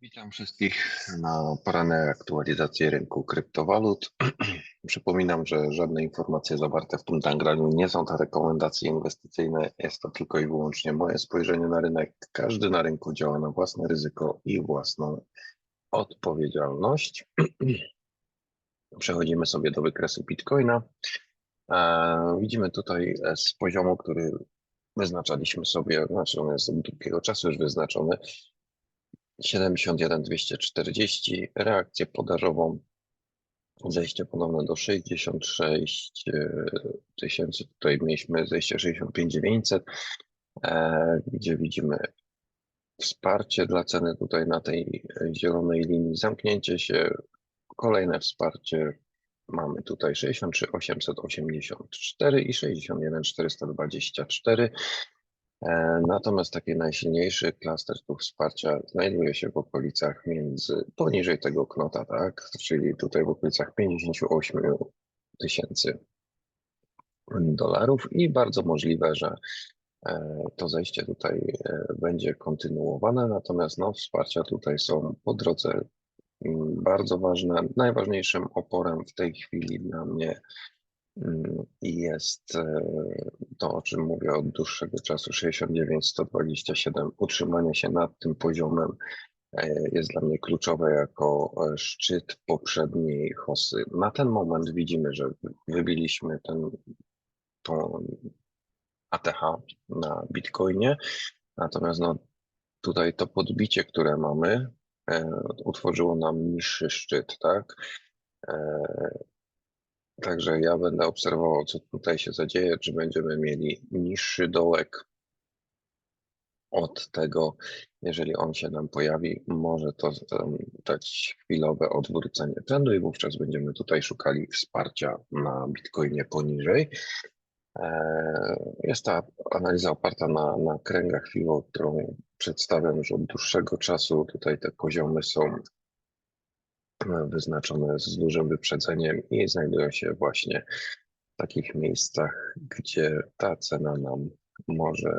Witam wszystkich na porannej aktualizacji rynku kryptowalut. Przypominam, że żadne informacje zawarte w tym nagraniu nie są to rekomendacje inwestycyjne, jest to tylko i wyłącznie moje spojrzenie na rynek. Każdy na rynku działa na własne ryzyko i własną odpowiedzialność. Przechodzimy sobie do wykresu Bitcoina. E, Widzimy tutaj z poziomu, który wyznaczaliśmy sobie, znaczy on jest od długiego czasu już wyznaczony, 71 240, reakcję podażową, zejście ponowne do 66 e, tysięcy, tutaj mieliśmy zejście 65 900, e, gdzie widzimy wsparcie dla ceny tutaj na tej zielonej linii, zamknięcie się, kolejne wsparcie, mamy tutaj 63 884 i 61 424, E, Natomiast taki najsilniejszy klaster tu wsparcia znajduje się w okolicach między, poniżej tego knota, tak, czyli tutaj w okolicach 58 tysięcy dolarów i bardzo możliwe, że e, to zejście tutaj e, będzie kontynuowane, natomiast no, wsparcia tutaj są po drodze mm, bardzo ważne. Najważniejszym oporem w tej chwili dla mnie i jest e, to, o czym mówię od dłuższego czasu, 69-127. Utrzymanie się nad tym poziomem e, jest dla mnie kluczowe jako e, szczyt poprzedniej hosy. Na ten moment widzimy, że wybiliśmy ten, tą ATH na Bitcoinie, natomiast no, tutaj to podbicie, które mamy, utworzyło nam niższy szczyt, tak? Także ja będę obserwował, co tutaj się zadzieje, czy będziemy mieli niższy dołek od tego, jeżeli on się nam pojawi, może to dać chwilowe odwrócenie trendu i wówczas będziemy tutaj szukali wsparcia na Bitcoinie poniżej. E, jest ta analiza oparta na, na kręgach FIBO, którą przedstawiam już od dłuższego czasu. Tutaj te poziomy są wyznaczone z dużym wyprzedzeniem i znajdują się właśnie w takich miejscach, gdzie ta cena nam może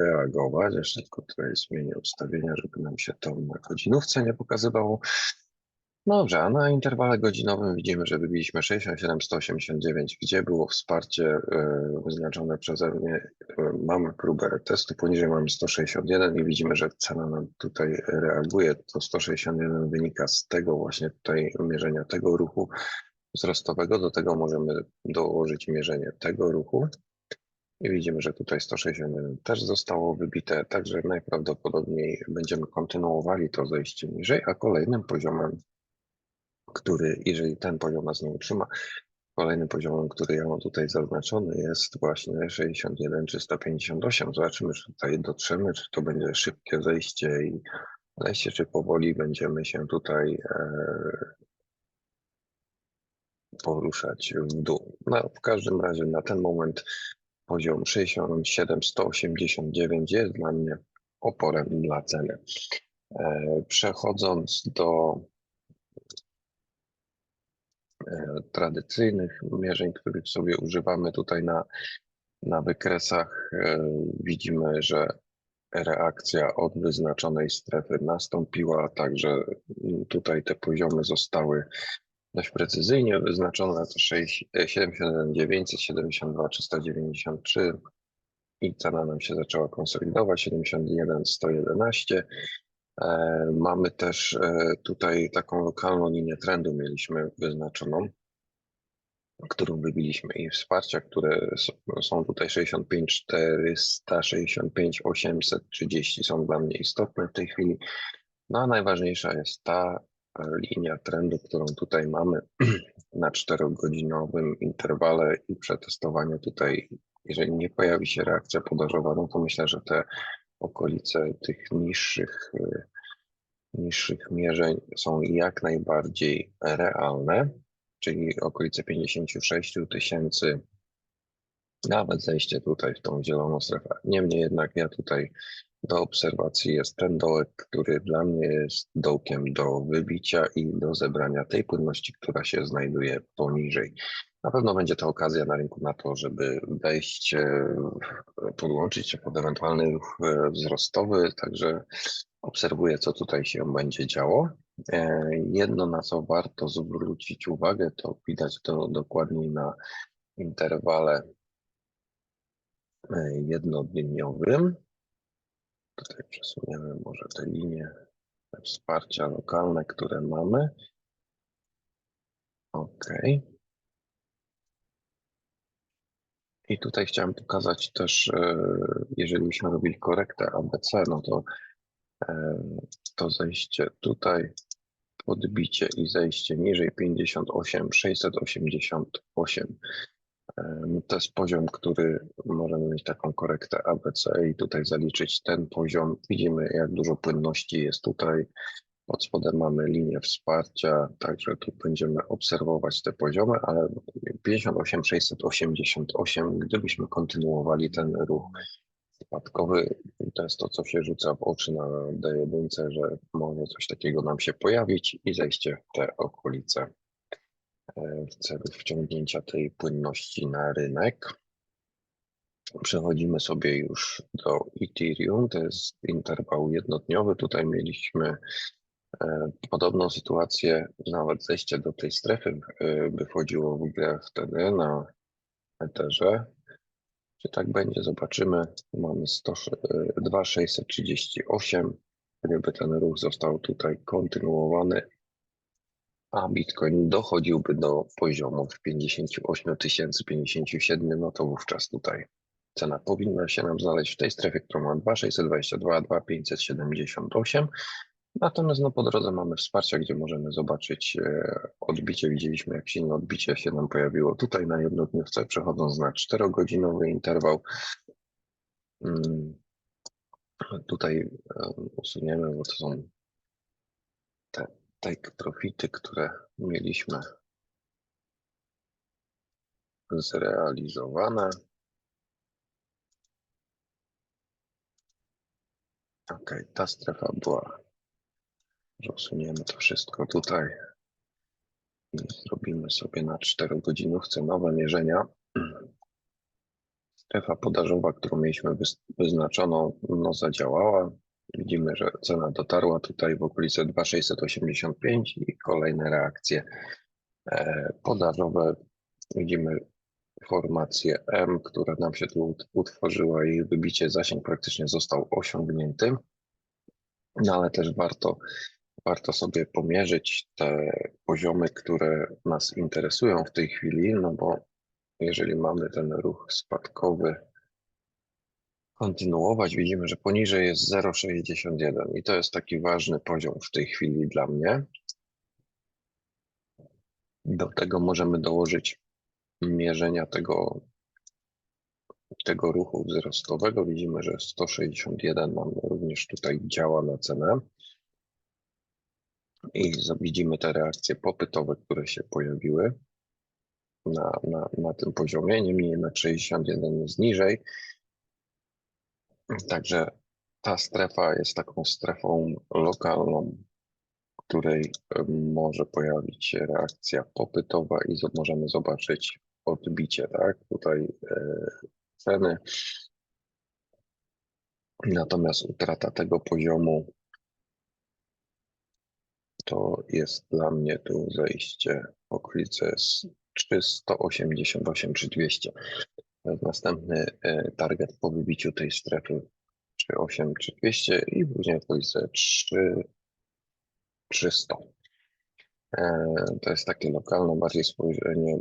reagować. Jeszcze tylko tutaj zmienię ustawienia, żeby nam się to na godzinówce nie pokazywało. Dobrze, a na interwale godzinowym widzimy, że wybiliśmy 67-189, gdzie było wsparcie e, wyznaczone przeze mnie. E, mamy próbę testu, poniżej mamy 161 i widzimy, że cena nam tutaj reaguje. To 161 wynika z tego właśnie tutaj mierzenia tego ruchu wzrostowego. Do tego możemy dołożyć mierzenie tego ruchu. I widzimy, że tutaj 161 też zostało wybite, także najprawdopodobniej będziemy kontynuowali to zejście niżej, a kolejnym poziomem który, jeżeli ten poziom nas nie utrzyma, kolejnym poziomem, który ja mam tutaj zaznaczony jest właśnie 61 czy 158. Zobaczymy, czy tutaj dotrzemy, czy to będzie szybkie zejście i zejście, czy powoli będziemy się tutaj e, poruszać w dół. No, w każdym razie na ten moment poziom 67, 189 jest dla mnie oporem dla ceny. E, przechodząc do tradycyjnych mierzeń, których sobie używamy tutaj na, na wykresach, e, widzimy, że reakcja od wyznaczonej strefy nastąpiła, także tutaj te poziomy zostały dość precyzyjnie wyznaczone, to 71 972 393 i cena nam się zaczęła konsolidować, 71 111 E, mamy też e, tutaj taką lokalną linię trendu mieliśmy wyznaczoną, którą wybiliśmy i wsparcia, które są tutaj 65 400, 65 830 są dla mnie istotne w tej chwili. No a najważniejsza jest ta e, linia trendu, którą tutaj mamy na 4-godzinowym interwale i przetestowanie tutaj, jeżeli nie pojawi się reakcja podażowa, no to myślę, że te okolice tych niższych, y, niższych mierzeń są jak najbardziej realne, czyli okolice 56 tysięcy, nawet zejście tutaj w tą zieloną strefę. Niemniej jednak ja tutaj do obserwacji jest ten dołek, który dla mnie jest dołkiem do wybicia i do zebrania tej płynności, która się znajduje poniżej. Na pewno będzie to okazja na rynku na to, żeby wejść, e, podłączyć się pod ewentualny ruch e, wzrostowy, także obserwuję, co tutaj się będzie działo. E, Jedno, na co warto zwrócić uwagę, to widać to dokładniej na interwale jednodniowym. Tutaj przesuniemy może te linie wsparcia lokalne, które mamy. OK. I tutaj chciałem pokazać też, e, jeżeli byśmy robili korektę ABC, no to e, to zejście tutaj, podbicie i zejście niżej 58, 688. To jest poziom, który możemy mieć taką korektę ABC i tutaj zaliczyć ten poziom. Widzimy, jak dużo płynności jest tutaj. Pod spodem mamy linię wsparcia, także tu będziemy obserwować te poziomy, ale 58, 688, gdybyśmy kontynuowali ten ruch spadkowy, to jest to, co się rzuca w oczy na D1, że może coś takiego nam się pojawić i zejście w te okolice w celu wciągnięcia tej płynności na rynek. Przechodzimy sobie już do Ethereum, to jest interwał jednodniowy. Tutaj mieliśmy e, podobną sytuację, nawet zejście do tej strefy e, by wchodziło w grę wtedy na Etherze. Czy tak będzie, zobaczymy. Mamy 100, e, 2,638. Gdyby ten ruch został tutaj kontynuowany, a Bitcoin dochodziłby do poziomów 58 tysięcy, 57, no to wówczas tutaj cena powinna się nam znaleźć w tej strefie, którą ma 2,622, 2,578. Natomiast no, po drodze mamy wsparcie, gdzie możemy zobaczyć e, odbicie. Widzieliśmy, jak silne odbicie się nam pojawiło tutaj na jednodniówce, przechodząc na 4-godzinowy interwał. Mm, Tutaj e, usuniemy, bo to są te take profity, które mieliśmy zrealizowane. Ok, ta strefa była. że Usuniemy to wszystko tutaj zrobimy sobie na 4 godzinówce nowe mierzenia. Strefa podażowa, którą mieliśmy wyznaczoną, no zadziałała. Widzimy, że cena dotarła tutaj w okolice 2,685 i kolejne reakcje e, podażowe. Widzimy formację M, która nam się tu ut- utworzyła i wybicie zasięg praktycznie został osiągnięty. No ale też warto, warto sobie pomierzyć te poziomy, które nas interesują w tej chwili, no bo jeżeli mamy ten ruch spadkowy kontynuować, widzimy, że poniżej jest 0,61 i to jest taki ważny poziom w tej chwili dla mnie. Do tego możemy dołożyć mierzenia tego, tego ruchu wzrostowego. Widzimy, że 161 nam również tutaj działa na cenę. I widzimy te reakcje popytowe, które się pojawiły na, na, na tym poziomie. Niemniej jednak 61 jest niżej. Także ta strefa jest taką strefą lokalną, w której może pojawić się reakcja popytowa i możemy zobaczyć odbicie, tak? Tutaj e, ceny. Natomiast utrata tego poziomu to jest dla mnie tu zejście w okolice z 388 czy 200. Następny e, target po wybiciu tej strefy 38 czy 200 i później w okolice 3 300. E, To jest takie lokalne bardziej spojrzenie.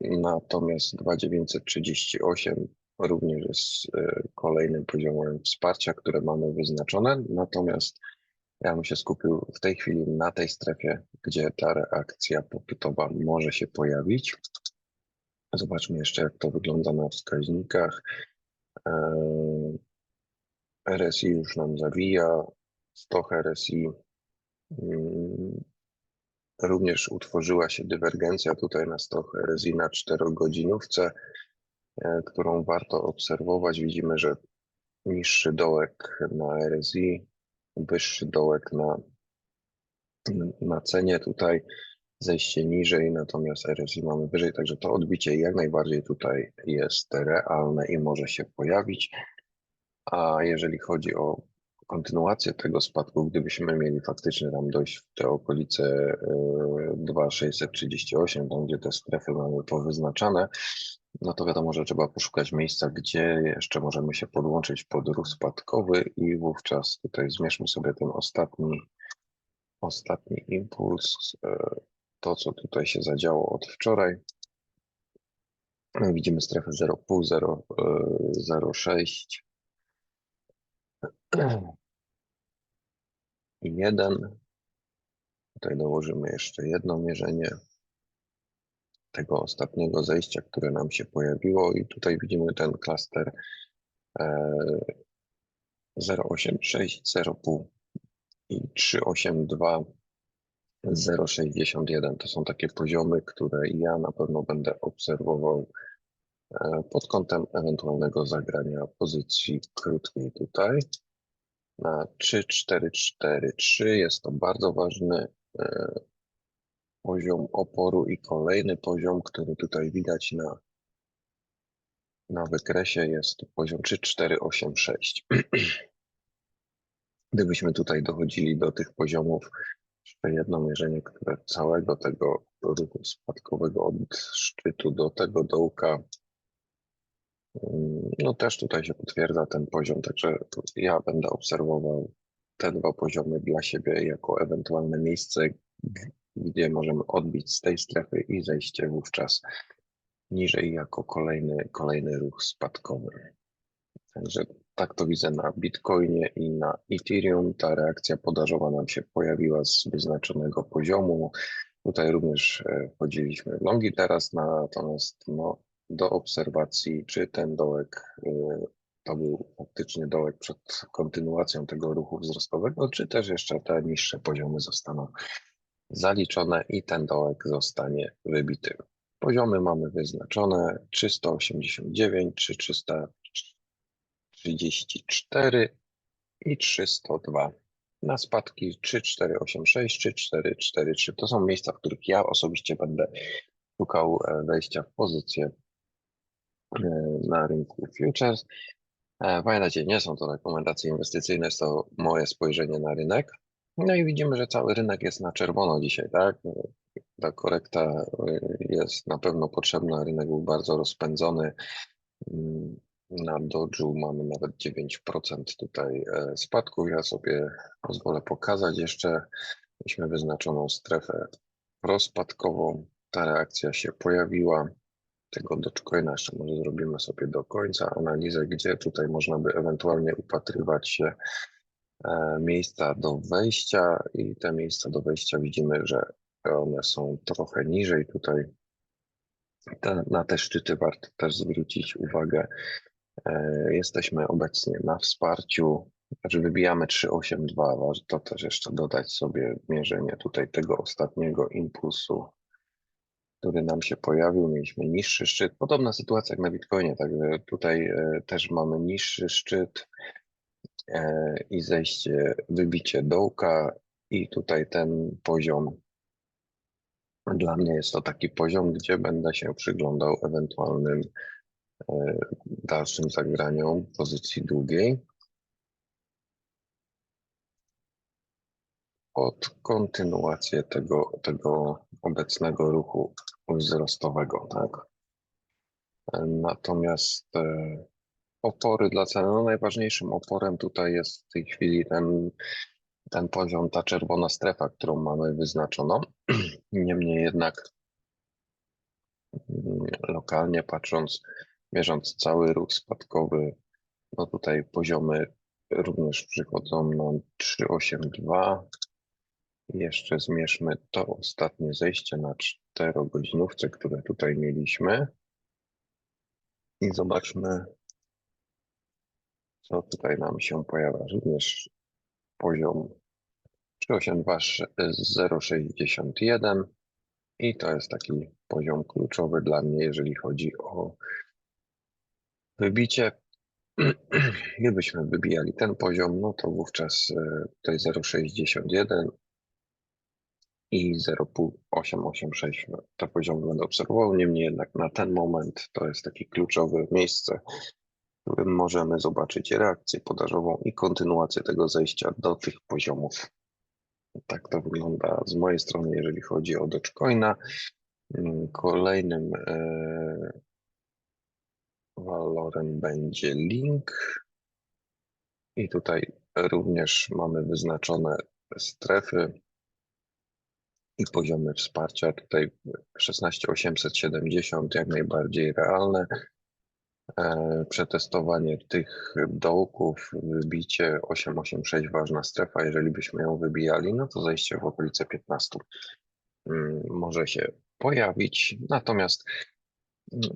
Natomiast 2938 również jest e, kolejnym poziomem wsparcia, które mamy wyznaczone. Natomiast ja bym się skupił w tej chwili na tej strefie, gdzie ta reakcja popytowa może się pojawić. Zobaczmy jeszcze, jak to wygląda na wskaźnikach. E, RSI już nam zawija, stoch RSI. mm, Również utworzyła się dywergencja tutaj na stoch RSI na 4-godzinówce, e, którą warto obserwować. Widzimy, że niższy dołek na RSI, wyższy dołek na, na cenie tutaj, zejście niżej, natomiast RSI mamy wyżej, także to odbicie jak najbardziej tutaj jest realne i może się pojawić. A jeżeli chodzi o kontynuację tego spadku, gdybyśmy mieli faktycznie tam dojść w te okolice e, 2,638, tam gdzie te strefy mamy powyznaczane, no to wiadomo, że trzeba poszukać miejsca, gdzie jeszcze możemy się podłączyć pod ruch spadkowy i wówczas tutaj zmierzmy sobie ten ostatni, ostatni impuls, e, to co tutaj się zadziało od wczoraj. No, Widzimy strefę 0,5, 0, e, 0,6 i 1. Tutaj dołożymy jeszcze jedno mierzenie tego ostatniego zejścia, które nam się pojawiło i tutaj widzimy ten klaster e, 0,86, 0,5 i 3,82, 0,61. To są takie poziomy, które ja na pewno będę obserwował e, pod kątem ewentualnego zagrania pozycji krótkiej tutaj. Na 3, 4, 4, 3 jest to bardzo ważny e, poziom oporu i kolejny poziom, który tutaj widać na, na wykresie jest poziom 3, 4, 8, 6. Gdybyśmy tutaj dochodzili do tych poziomów, jeszcze jedno mierzenie, które całego tego ruchu spadkowego od szczytu do tego dołka, mm, no też tutaj się potwierdza ten poziom, także ja będę obserwował te dwa poziomy dla siebie jako ewentualne miejsce, gdzie możemy odbić z tej strefy i zejście wówczas niżej jako kolejny, kolejny ruch spadkowy. Także tak to widzę na Bitcoinie i na Ethereum. Ta reakcja podażowa nam się pojawiła z wyznaczonego poziomu. Tutaj również e, wchodziliśmy w longi teraz, natomiast no, do obserwacji, czy ten dołek e, to był faktycznie dołek przed kontynuacją tego ruchu wzrostowego, czy też jeszcze te niższe poziomy zostaną zaliczone i ten dołek zostanie wybity. Poziomy mamy wyznaczone 389 czy 334 i 302. Na spadki 3486 czy 443. To są miejsca, w których ja osobiście będę szukał e, wejścia w pozycję e, na rynku futures. E, Pamiętajcie, nie są to rekomendacje inwestycyjne, jest to moje spojrzenie na rynek. No i widzimy, że cały rynek jest na czerwono dzisiaj, tak? Ta korekta jest na pewno potrzebna. Rynek był bardzo rozpędzony. Na Dodge'u mamy nawet 9% tutaj e, spadku. Ja sobie pozwolę pokazać jeszcze. Mieliśmy wyznaczoną strefę rozpadkową. Ta reakcja się pojawiła. Tego Dogecoina jeszcze może zrobimy sobie do końca analizę, gdzie tutaj można by ewentualnie upatrywać się e, miejsca do wejścia i te miejsca do wejścia widzimy, że one są trochę niżej tutaj. Te, na te szczyty warto też zwrócić uwagę. E, Jesteśmy obecnie na wsparciu, znaczy wybijamy 382, warto też jeszcze dodać sobie mierzenie tutaj tego ostatniego impulsu, który nam się pojawił. Mieliśmy niższy szczyt, podobna sytuacja jak na Bitcoinie, także tutaj e, też mamy niższy szczyt e, i zejście, wybicie dołka i tutaj ten poziom dla mnie jest to taki poziom, gdzie będę się przyglądał ewentualnym dalszym zagraniom pozycji długiej. Pod kontynuację tego, tego obecnego ruchu wzrostowego, tak? Natomiast e, opory dla ceny, no najważniejszym oporem tutaj jest w tej chwili ten, ten poziom, ta czerwona strefa, którą mamy wyznaczoną. Niemniej jednak mm, lokalnie patrząc, mierząc cały ruch spadkowy, no tutaj poziomy również przychodzą nam 382. Jeszcze zmierzmy to ostatnie zejście na 4-godzinówce, które tutaj mieliśmy. I zobaczmy, co tutaj nam się pojawia. Również poziom 382.061 i to jest taki poziom kluczowy dla mnie, jeżeli chodzi o wybicie Gdybyśmy wybijali ten poziom, no to wówczas e, tutaj 0,61 i 0,886 no, te poziomy będę obserwował. Niemniej jednak na ten moment to jest takie kluczowe miejsce, w którym możemy zobaczyć reakcję podażową i kontynuację tego zejścia do tych poziomów. Tak to wygląda z mojej strony, jeżeli chodzi o Dogecoina. Mm, Kolejnym walorem będzie link. I tutaj również mamy wyznaczone strefy i poziomy wsparcia. Tutaj 16870 jak najbardziej realne. E, Przetestowanie tych dołków, wybicie 886 ważna strefa. Jeżeli byśmy ją wybijali, no to zejście w okolice 15 mm, może się pojawić. Natomiast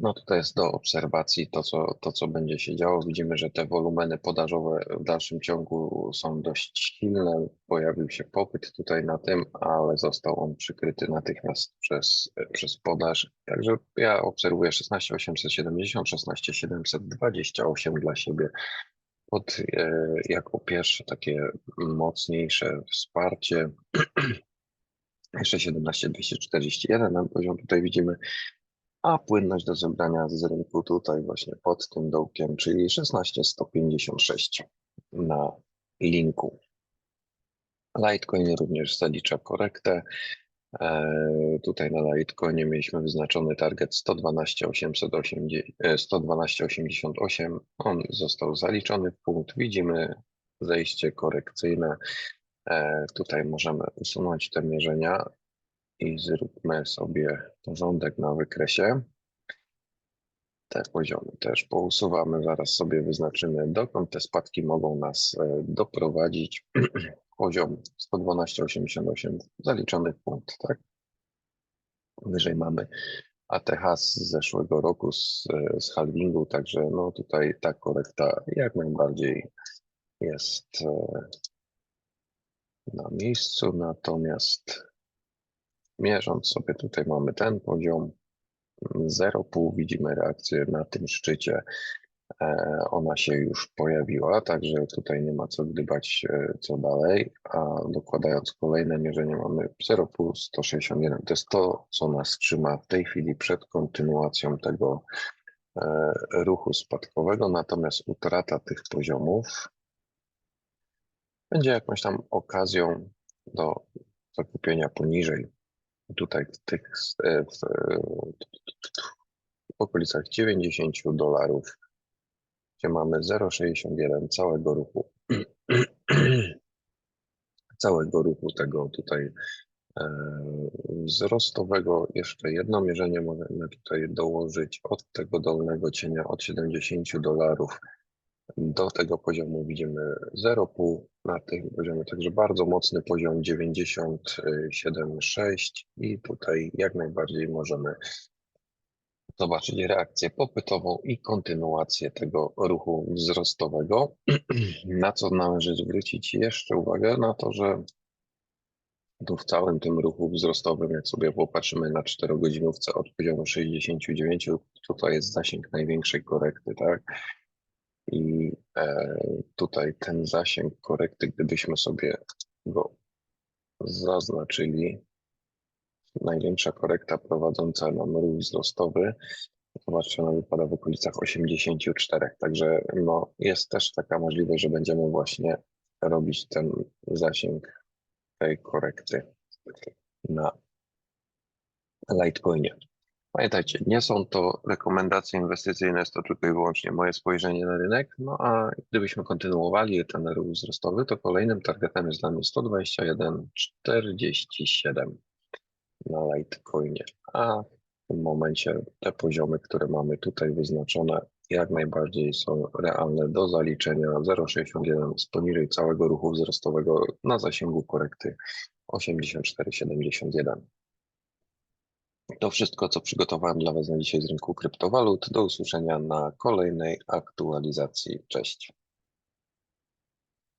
no tutaj jest do obserwacji to co, to, co będzie się działo. Widzimy, że te wolumeny podażowe w dalszym ciągu są dość silne. Pojawił się popyt tutaj na tym, ale został on przykryty natychmiast przez, przez podaż. Także ja obserwuję 16870, 16728 dla siebie pod e, jako pierwsze takie mocniejsze wsparcie. Jeszcze 17241 na poziom tutaj widzimy a płynność do zebrania z rynku tutaj właśnie pod tym dołkiem, czyli 16156 na linku. Litecoin również zalicza korektę. E, tutaj na Litecoinie mieliśmy wyznaczony target 112,88. E, On został zaliczony w punkt. Widzimy zejście korekcyjne. E, tutaj możemy usunąć te mierzenia i zróbmy sobie porządek na wykresie. Te poziomy też pousuwamy, zaraz sobie wyznaczymy, dokąd te spadki mogą nas e, doprowadzić. Poziom 112,88 zaliczony punkt, tak? Wyżej mamy ATH z zeszłego roku, z, e, z halvingu, także no tutaj ta korekta jak najbardziej jest e, na miejscu, natomiast Mierząc sobie tutaj mamy ten poziom 0,5, widzimy reakcję na tym szczycie. E, ona się już pojawiła, także tutaj nie ma co gdybać e, co dalej, a dokładając kolejne mierzenie mamy 0,5, 161. To jest to, co nas trzyma w tej chwili przed kontynuacją tego e, ruchu spadkowego, natomiast utrata tych poziomów będzie jakąś tam okazją do zakupienia poniżej tutaj w tych w, w okolicach 90 dolarów, gdzie mamy 0,61 całego ruchu całego ruchu tego tutaj e, wzrostowego. Jeszcze jedno mierzenie możemy tutaj dołożyć od tego dolnego cienia od 70 dolarów do tego poziomu widzimy 0,5 na tym poziomie, także bardzo mocny poziom 97,6 i tutaj jak najbardziej możemy zobaczyć reakcję popytową i kontynuację tego ruchu wzrostowego. Na co należy zwrócić jeszcze uwagę? Na to, że tu w całym tym ruchu wzrostowym, jak sobie popatrzymy na 4-godzinówce od poziomu 69, tutaj jest zasięg największej korekty, tak? I e, tutaj ten zasięg korekty, gdybyśmy sobie go zaznaczyli, największa korekta prowadząca nam ruch wzrostowy, zobaczcie, ona wypada w okolicach 84. Także no, jest też taka możliwość, że będziemy właśnie robić ten zasięg tej korekty na Litecoinie. Pamiętajcie, nie są to rekomendacje inwestycyjne, jest to tylko i wyłącznie moje spojrzenie na rynek. No a gdybyśmy kontynuowali ten ruch wzrostowy, to kolejnym targetem jest dla mnie 121,47 na Litecoinie. A w tym momencie te poziomy, które mamy tutaj wyznaczone, jak najbardziej są realne do zaliczenia 0,61 z poniżej całego ruchu wzrostowego na zasięgu korekty 84,71. To wszystko, co przygotowałem dla Was na dzisiaj z rynku kryptowalut. Do usłyszenia na kolejnej aktualizacji. Cześć.